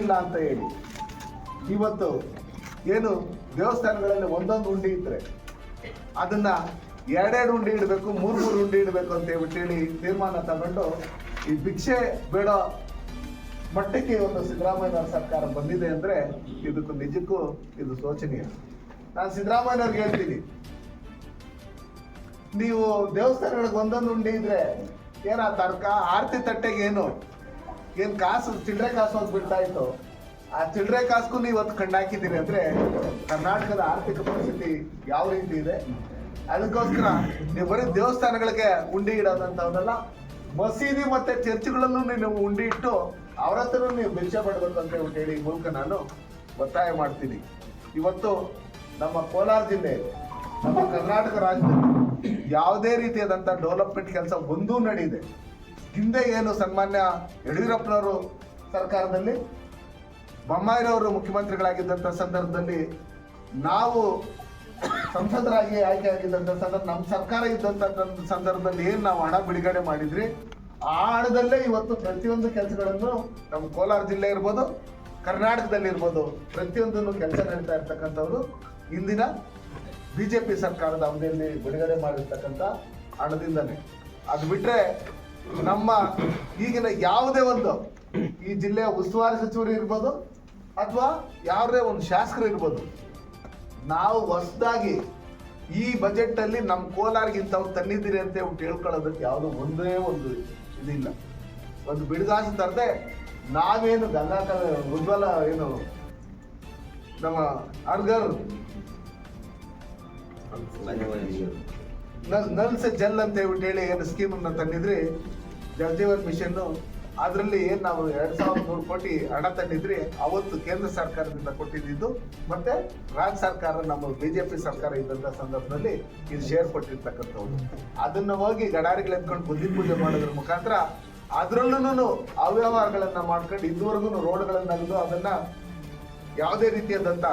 ಇಲ್ಲ ಅಂತ ಹೇಳಿ. ಇವತ್ತು ಏನು ದೇವಸ್ಥಾನಗಳಲ್ಲಿ ಒಂದೊಂದು ಉಂಡಿ ಇದ್ರೆ ಅದನ್ನ ಎರಡೆರಡು ಉಂಡಿ ಇಡಬೇಕು, ಮೂರು ಮೂರು ಉಂಡಿ ಇಡಬೇಕು ಅಂತ ಹೇಳ್ಬಿಟ್ಟು ಹೇಳಿ ತೀರ್ಮಾನ ತಗೊಂಡು ಈ ಭಿಕ್ಷೆ ಬೇಡ ಮಟ್ಟಕ್ಕೆ ಒಂದು ಸಿದ್ದರಾಮಯ್ಯ ಸರ್ಕಾರ ಬಂದಿದೆ ಅಂದ್ರೆ ಇದಕ್ಕೂ ನಿಜಕ್ಕೂ ಇದು ಶೋಚನೀಯ. ನಾನು ಸಿದ್ದರಾಮಯ್ಯನವ್ರಿಗೆ ಹೇಳ್ತೀನಿ. ನೀವು ದೇವಸ್ಥಾನಗಳಿಗೆ ಒಂದೊಂದು ಉಂಡಿ ಇದ್ರೆ ಏನ ತರ್ಕ, ಆರತಿ ತಟ್ಟೆಗೆ ಏನು ಏನ್ ಕಾಸು ಚಿಲ್ಲರೆ ಕಾಸು ಹೋಗಿ ಬಿಡ್ತಾ ಇತ್ತು. ಆ ಚಿಲ್ಲರೆ ಕಾಸ್ಗೂ ನೀವು ಇವತ್ತು ಕಣ್ಣಾಕಿದ್ದೀರಿ ಅಂದ್ರೆ ಕರ್ನಾಟಕದ ಆರ್ಥಿಕ ಪರಿಸ್ಥಿತಿ ಯಾವ ರೀತಿ ಇದೆ? ಅದಕ್ಕೋಸ್ಕರ ನೀವು ಬರೀ ದೇವಸ್ಥಾನಗಳಿಗೆ ಉಂಡಿ ಇಡೋದಂತವನ್ನೆಲ್ಲ ಮಸೀದಿ ಮತ್ತೆ ಚರ್ಚ್ಗಳಲ್ಲೂ ನೀವು ಉಂಡಿ ಇಟ್ಟು ಅವರ ಹತ್ರ ನೀವು ಭಿಕ್ಷೆ ಪಡಬೇಕು ಅಂತ ಹೇಳಿ ಮೂಲಕ ನಾನು ಒತ್ತಾಯ ಮಾಡ್ತೀನಿ. ಇವತ್ತು ನಮ್ಮ ಕೋಲಾರ ಜಿಲ್ಲೆ, ನಮ್ಮ ಕರ್ನಾಟಕ ರಾಜ್ಯದಲ್ಲಿ ಯಾವುದೇ ರೀತಿಯಾದಂಥ ಡೆವಲಪ್ಮೆಂಟ್ ಕೆಲಸ ಒಂದೂ ನಡೆಯಿದೆ ಹಿಂದೆ ಏನು ಸನ್ಮಾನ್ಯ ಯಡಿಯೂರಪ್ಪನವರು ಸರ್ಕಾರದಲ್ಲಿ, ಬೊಮ್ಮಾಯಿರವರು ಮುಖ್ಯಮಂತ್ರಿಗಳಾಗಿದ್ದಂಥ ಸಂದರ್ಭದಲ್ಲಿ ನಾವು ಸಂಸದರಾಗಿ ಆಯ್ಕೆ ಆಗಿದ್ದಂಥ ಸಂದರ್ಭ, ನಮ್ಮ ಸರ್ಕಾರ ಇದ್ದಂಥ ಸಂದರ್ಭದಲ್ಲಿ ಏನು ನಾವು ಹಣ ಬಿಡುಗಡೆ ಮಾಡಿದ್ರಿ? ಆ ಹಣದಲ್ಲೇ ಇವತ್ತು ಪ್ರತಿಯೊಂದು ಕೆಲಸಗಳನ್ನು ನಮ್ಮ ಕೋಲಾರ ಜಿಲ್ಲೆ ಇರ್ಬೋದು, ಕರ್ನಾಟಕದಲ್ಲಿ ಇರ್ಬೋದು, ಪ್ರತಿಯೊಂದನ್ನು ಕೆಲಸ ನಡೀತಾ ಇರ್ತಕ್ಕಂಥವ್ರು ಇಂದಿನ ಬಿಜೆಪಿ ಸರ್ಕಾರದ ಅವಧಿಯಲ್ಲಿ ಬಿಡುಗಡೆ ಮಾಡಿರ್ತಕ್ಕಂಥ ಹಣದಿಂದನೇ. ಅದು ಬಿಟ್ರೆ ನಮ್ಮ ಈಗಿನ ಯಾವುದೇ ಒಂದು ಈ ಜಿಲ್ಲೆಯ ಉಸ್ತುವಾರಿ ಸಚಿವರು ಇರ್ಬೋದು ಅಥವಾ ಯಾವುದೇ ಒಂದು ಶಾಸಕರು ಇರ್ಬೋದು, ನಾವು ಹೊಸದಾಗಿ ಈ ಬಜೆಟ್ ಅಲ್ಲಿ ನಮ್ಮ ಕೋಲಾರಿಗೆ ಇಂಥವ್ರು ತಂದಿದ್ದೀರಿ ಅಂತ ಹೇಳ್ಕೊಳ್ಳೋದಕ್ಕೆ ಯಾವುದೋ ಒಂದೇ ಒಂದು ಇದಿಲ್ಲ. ಒಂದು ಬಿಡುಗಾಸು ತರದೆ ನಾವೇನು ಗಂಗಾಕರ ಉಜ್ವಲ ಏನು ನಮ್ಮ ಅರ್ಗರ್. ನಲ್ ಸೆ ಜಲ್ ಅಂತ ಹೇಳಿ ಏನು ಸ್ಕೀಮ್ ಅನ್ನ ತಂದಿದ್ರಿ? ಜಲಜೀವನ್ ಮಿಷನ್ ಅದರಲ್ಲಿ ಏನು ನಾವು ಎರಡ್ ಸಾವಿರದ ನೂರು ಕೋಟಿ ಹಣ ತಂದಿದ್ರಿ, ಅವತ್ತು ಕೇಂದ್ರ ಸರ್ಕಾರದಿಂದ ಕೊಟ್ಟಿದ್ದು. ಮತ್ತೆ ರಾಜ್ಯ ಸರ್ಕಾರ, ನಮ್ಮ ಬಿಜೆಪಿ ಸರ್ಕಾರ ಇದ್ದಂತ ಸಂದರ್ಭದಲ್ಲಿ ಇದು ಶೇರ್ ಕೊಟ್ಟಿರ್ತಕ್ಕಂಥವ್ರು ಅದನ್ನ ಹೋಗಿ ಗಡಾರಿಗಳು ಎತ್ಕೊಂಡು ಬುದ್ಧಿ ಪೂಜೆ ಮಾಡೋದ್ರ ಮುಖಾಂತರ ಅದ್ರಲ್ಲೂ ಅವ್ಯವಹಾರಗಳನ್ನ ಮಾಡ್ಕೊಂಡು ಇದುವರೆಗೂ ರೋಡ್ಗಳನ್ನ ಅಗೆದು ಅದನ್ನ ಯಾವುದೇ ರೀತಿಯಾದಂತ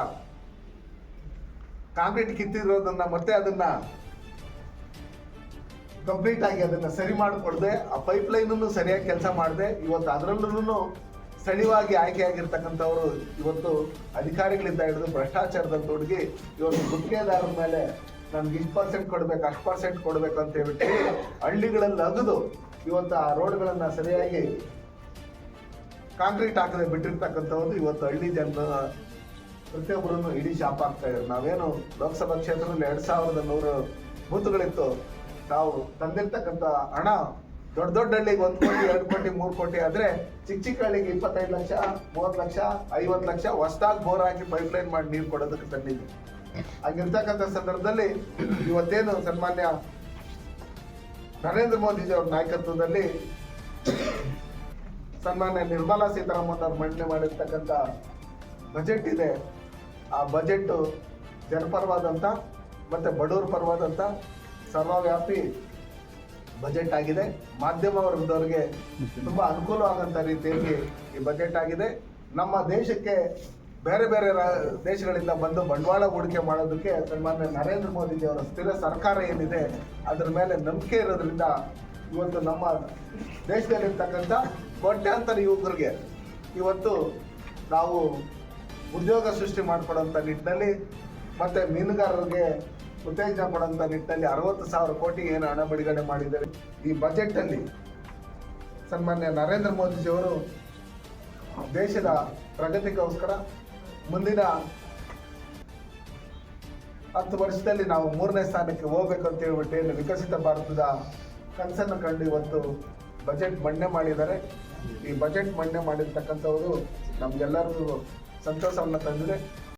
ಕಾಂಕ್ರೀಟ್ ಕಿತ್ತಿರೋದನ್ನ ಮತ್ತೆ ಅದನ್ನ ಕಂಪ್ಲೀಟ್ ಆಗಿ ಅದನ್ನ ಸರಿ ಮಾಡಿಕೊಡದೆ ಆ ಪೈಪ್ ಲೈನ್ ಸರಿಯಾಗಿ ಕೆಲಸ ಮಾಡದೆ, ಇವತ್ತು ಅದರಲ್ಲೂ ಸ್ಥಳೀಯವಾಗಿ ಆಯ್ಕೆಯಾಗಿರ್ತಕ್ಕಂಥವ್ರು ಇವತ್ತು ಅಧಿಕಾರಿಗಳಿಂದ ಹಿಡಿದು ಭ್ರಷ್ಟಾಚಾರದಲ್ಲಿ ತೊಡಗಿ ಇವತ್ತು ಗುತ್ತಿಗೆದಾರರ ಮೇಲೆ ನಮ್ಗೆ ಇಷ್ಟು ಪರ್ಸೆಂಟ್ ಕೊಡ್ಬೇಕು, ಅಷ್ಟು ಪರ್ಸೆಂಟ್ ಕೊಡ್ಬೇಕು ಅಂತ ಹೇಳ್ಬಿಟ್ಟು ಹಳ್ಳಿಗಳಲ್ಲಿ ಅಗದು ಇವತ್ತು ಆ ರೋಡ್ಗಳನ್ನ ಸರಿಯಾಗಿ ಕಾಂಕ್ರೀಟ್ ಹಾಕದೆ ಬಿಟ್ಟಿರ್ತಕ್ಕಂಥವ್ರು ಇವತ್ತು ಹಳ್ಳಿ ಜನರ ಪ್ರತಿಯೊಬ್ಬರನ್ನು ಇಡೀ ಶಾಪ್ ಆಗ್ತಾ ಇದ್ದಾರೆ ನಾವೇನು ಲೋಕಸಭಾ ಕ್ಷೇತ್ರದಲ್ಲಿ ಎರಡು ಸಾವಿರದ ನೂರು ಬೂತ್ಗಳಿತ್ತು. ನಾವು ತಂದಿರ್ತಕ್ಕಂಥ ಹಣ ದೊಡ್ಡ ದೊಡ್ಡ ಹಳ್ಳಿಗೆ ಒಂದು ಕೋಟಿ, ಎರಡು ಕೋಟಿ, ಮೂರು ಕೋಟಿ ಆದ್ರೆ ಚಿಕ್ಕ ಚಿಕ್ಕ ಹಳ್ಳಿಗೆ ಇಪ್ಪತ್ತೈದು ಲಕ್ಷ, ಮೂವತ್ತು ಲಕ್ಷ, ಐವತ್ತು ಲಕ್ಷ ಹೊಸದಾಗಿ ಬೋರ್ ಹಾಕಿ ಪೈಪ್ ಲೈನ್ ಮಾಡಿ ನೀರು ಕೊಡೋದಕ್ಕೆ ತಂದಿದ್ದು. ಹಾಗಿರ್ತಕ್ಕಂಥ ಸಂದರ್ಭದಲ್ಲಿ ಇವತ್ತೇನು ಸನ್ಮಾನ್ಯ ನರೇಂದ್ರ ಮೋದಿಜಿ ಅವ್ರ ನಾಯಕತ್ವದಲ್ಲಿ ಸನ್ಮಾನ್ಯ ನಿರ್ಮಲಾ ಸೀತಾರಾಮನ್ ಅವ್ರು ಮಂಡನೆ ಮಾಡಿರ್ತಕ್ಕಂಥ ಬಜೆಟ್ ಇದೆ. ಆ ಬಜೆಟ್ ಜನಪರವಾದಂಥ ಮತ್ತೆ ಬಡವರ ಪರವಾದಂಥ ಸರ್ವವ್ಯಾಪಿ ಬಜೆಟ್ ಆಗಿದೆ. ಮಾಧ್ಯಮ ವರ್ಗದವರಿಗೆ ತುಂಬಾ ಅನುಕೂಲವಾಗಂತ ರೀತಿಯಲ್ಲಿ ಈ ಬಜೆಟ್ ಆಗಿದೆ. ನಮ್ಮ ದೇಶಕ್ಕೆ ಬೇರೆ ಬೇರೆ ದೇಶಗಳಿಂದ ಬಂದು ಬಂಡವಾಳ ಹೂಡಿಕೆ ಮಾಡೋದಕ್ಕೆ ಸನ್ಮಾನ್ಯ ನರೇಂದ್ರ ಮೋದಿಜಿ ಅವರ ಸ್ಥಿರ ಸರ್ಕಾರ ಏನಿದೆ, ಅದರ ಮೇಲೆ ನಂಬಿಕೆ ಇರೋದ್ರಿಂದ ಇವತ್ತು ನಮ್ಮ ದೇಶದಲ್ಲಿರ್ತಕ್ಕಂಥ ಕೋಟ್ಯಾಂತರ ಯುವಕರಿಗೆ ಇವತ್ತು ನಾವು ಉದ್ಯೋಗ ಸೃಷ್ಟಿ ಮಾಡಿಕೊಡುವಂಥ ನಿಟ್ಟಿನಲ್ಲಿ ಮತ್ತೆ ಮೀನುಗಾರರಿಗೆ ಉತ್ತೇಜನ ಕೊಡುವಂಥ ನಿಟ್ಟಿನಲ್ಲಿ ಅರವತ್ತು ಸಾವಿರ ಕೋಟಿ ಏನು ಹಣ ಬಿಡುಗಡೆ ಮಾಡಿದ್ದಾರೆ. ಈ ಬಜೆಟ್ ಅಲ್ಲಿ ಸನ್ಮಾನ್ಯ ನರೇಂದ್ರ ಮೋದಿಜಿಯವರು ದೇಶದ ಪ್ರಗತಿಗೋಸ್ಕರ ಮುಂದಿನ ಹತ್ತು ವರ್ಷದಲ್ಲಿ ನಾವು ಮೂರನೇ ಸ್ಥಾನಕ್ಕೆ ಹೋಗ್ಬೇಕು ಅಂತ ಹೇಳ್ಬಿಟ್ಟು ವಿಕಸಿತ ಭಾರತದ ಕನಸನ್ನು ಕಂಡು ಇವತ್ತು ಬಜೆಟ್ ಮಂಡನೆ ಮಾಡಿದ್ದಾರೆ. ಈ ಬಜೆಟ್ ಮಂಡನೆ ಮಾಡಿರ್ತಕ್ಕಂಥವರು ನಮ್ಗೆಲ್ಲರಿಗೂ ಸಂತೋಷವನ್ನು ತಂದಿದೆ.